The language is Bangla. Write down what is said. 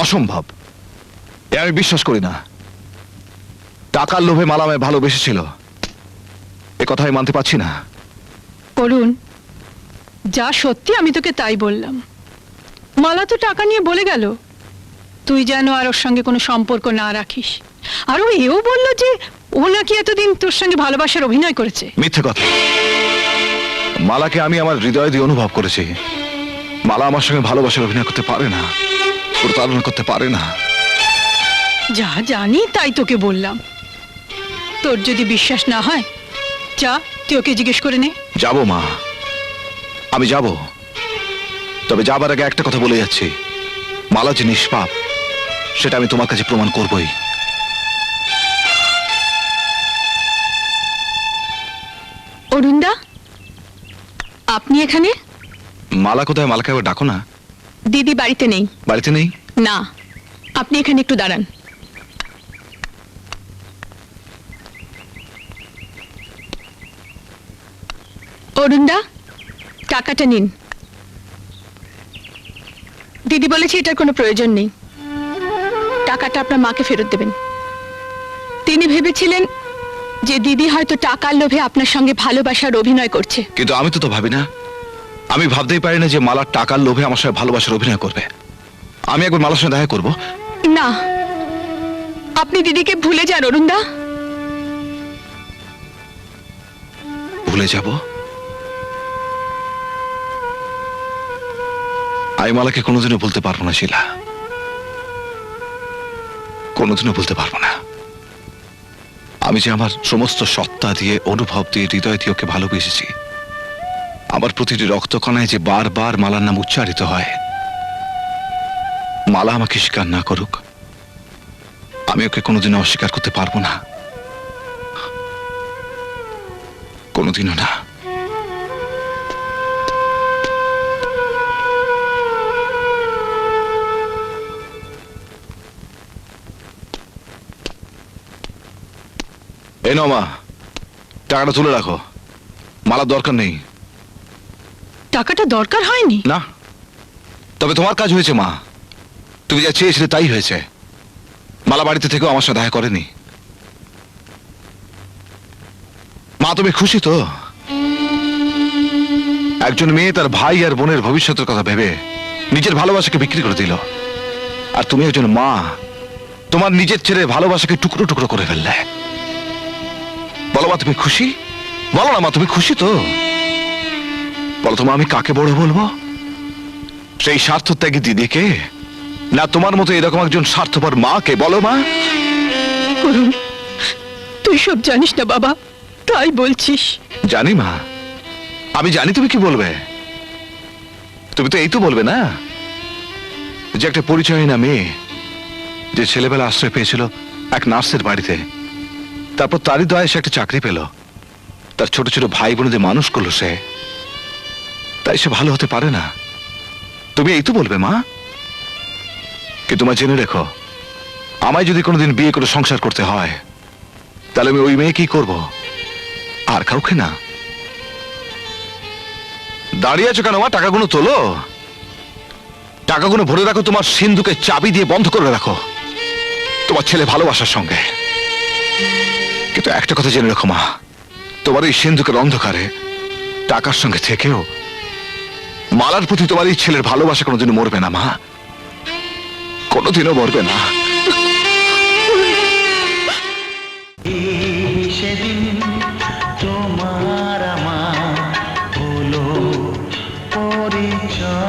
অসম্ভব। এ আমি বিশ্বাস করি না। টাকার লোভে মালা আমায় ভালোবেসেছিল এ কথা আমি মানতে পারছি না। অরুণ যা সত্যি আমি তোকে তাই বললাম। মালা তো টাকা নিয়ে বলে গেল। তুই যেন আর ওর সঙ্গে কোনো সম্পর্ক না রাখিস। আর ও এও বলল যে ও নাকি এতদিন তোর সঙ্গে ভালোবাসার অভিনয় করেছে। মিথ্যে কথা। মালাকে আমি আমার হৃদয় দিয়ে অনুভব করেছি। মালা আমার সঙ্গে ভালোবাসার অভিনয় করতে পারে না। প্রতারণা করতে পারে না। যা জানি তাই তোকে বললাম। তোর যদি বিশ্বাস না হয় যা তুই ওকে জিজ্ঞেস করে নে। যাব মা। আমি যাব। তবে যাবার আগে একটা কথা বলে যাচ্ছি। মালা যে নিষ্পাপ সেটা আমি তোমার কাছে প্রমাণ করবই। অরুণদা আপনি এখানে? মালা কোথায়? মালাকে আবার ডাকো না। দিদি বাড়িতে নেই। বাড়িতে নেই? না। আপনি এখানে একটু দাঁড়ান। অরুণদা টাকাটা নিন। দিদি বলেছে এটার কোনো প্রয়োজন নেই। টাকাটা আপনার মাকে ফেরত দেবেন। তিনি ভেবেছিলেন যে দিদি হয়তো টাকার লোভে আপনার সঙ্গে ভালোবাসার অভিনয় করছে। কিন্তু আমি তো তো ভাবি না। আমি ভাবতেই পারি না যে মালার টাকার লোভে আমার সঙ্গে ভালোবাসার অভিনয় করবে। আমি একবার মালার সঙ্গে দেখা করব। না। আপনি দিদিকে ভুলে যান অরুণদা। ভুলে যাব? আমি মালাকে কোনোদিনও বলতে পারব না শিলা। কোনোদিনও বলতে পারব না। আমি যে আমার সমস্ত সত্তা দিয়ে অনুভব দিয়ে হৃদয় দিয়ে ওকে ভালোবেসেছি আমার প্রতিটি রক্তকণায় যে বারবার মালার নাম উচ্চারিত হয়। মালা আমাকে স্বীকার না করুক। আমি ওকে কোনোদিনও অস্বীকার করতে পারব না। কোনোদিনও না। এই নাও মা, টাকাটা তুলে রাখো। মালার দরকার নেই। টাকাটা দরকার হয়নি? না। তবে তোমার কাজ হয়েছে, মা। তুমি যা চেয়েছিলে তাই হয়েছে। মালা বাড়িতে থেকেও আমার সাথে দেখা করেনি। মা, তুমি খুশি তো? একজন মেয়ে তার ভাই আর বোনের ভবিষ্যতের কথা ভেবে নিজের ভালোবাসাকে বিক্রি করে দিল। আর তুমি একজন মা, তোমার নিজের ছেলে ভালোবাসাকে টুকরো টুকরো করে ফেললে। বলো মা, তুমি খুশি? বলো না মা, তুমি খুশি তো? তোমা আমি কাকে বড় বলব? সেই স্বার্থ ত্যাগী দিদিকে? না তোমার মতো এরকম একজন স্বার্থপর মাকে বলো মা। অরুণ তুই সব জানিস না বাবা তাই বলছিস। জানি মা আমি জানি তুমি কি বলবে। তুমি তো এই তো বলবে না? যে একটা পরিচয় না মেয়ে যে ছেলেবেলা আশ্রয় পেয়েছিল এক নার্সের বাড়িতে তারপর তারই দয়ে সে একটা চাকরি পেল। তার ছোট ছোট ভাই বোনদের মানুষ করল সে। তাই সে ভালো হতে পারে না। তুমি এই তো বলবে, মা। কি তোমার জেনে রেখো, আমায় যদি কোনোদিন বিয়ে করে সংসার করতে হয়, তাহলে আমি ওই মেয়ে কি করব? আর কাউকে না। দাঁড়িয়ে আছো কেন, মা? টাকাগুলো তোলো। টাকাগুলো ভরে রাখো, তোমার সিন্ধুকে চাবি দিয়ে বন্ধ করে রাখো। তোমার ছেলে ভালোবাসার সঙ্গে। কিন্তু একটা কথা জেনে রাখো, মা। তোমার এই সিন্ধুকের অন্ধকারে টাকার সঙ্গে থেকেও মালার প্রতি তোমার এই ছেলের ভালোবাসা কোনোদিন মরবে না, মা। কোনোদিনও মরবে না। সেদিন তোমার আমার হলো পরিচয়।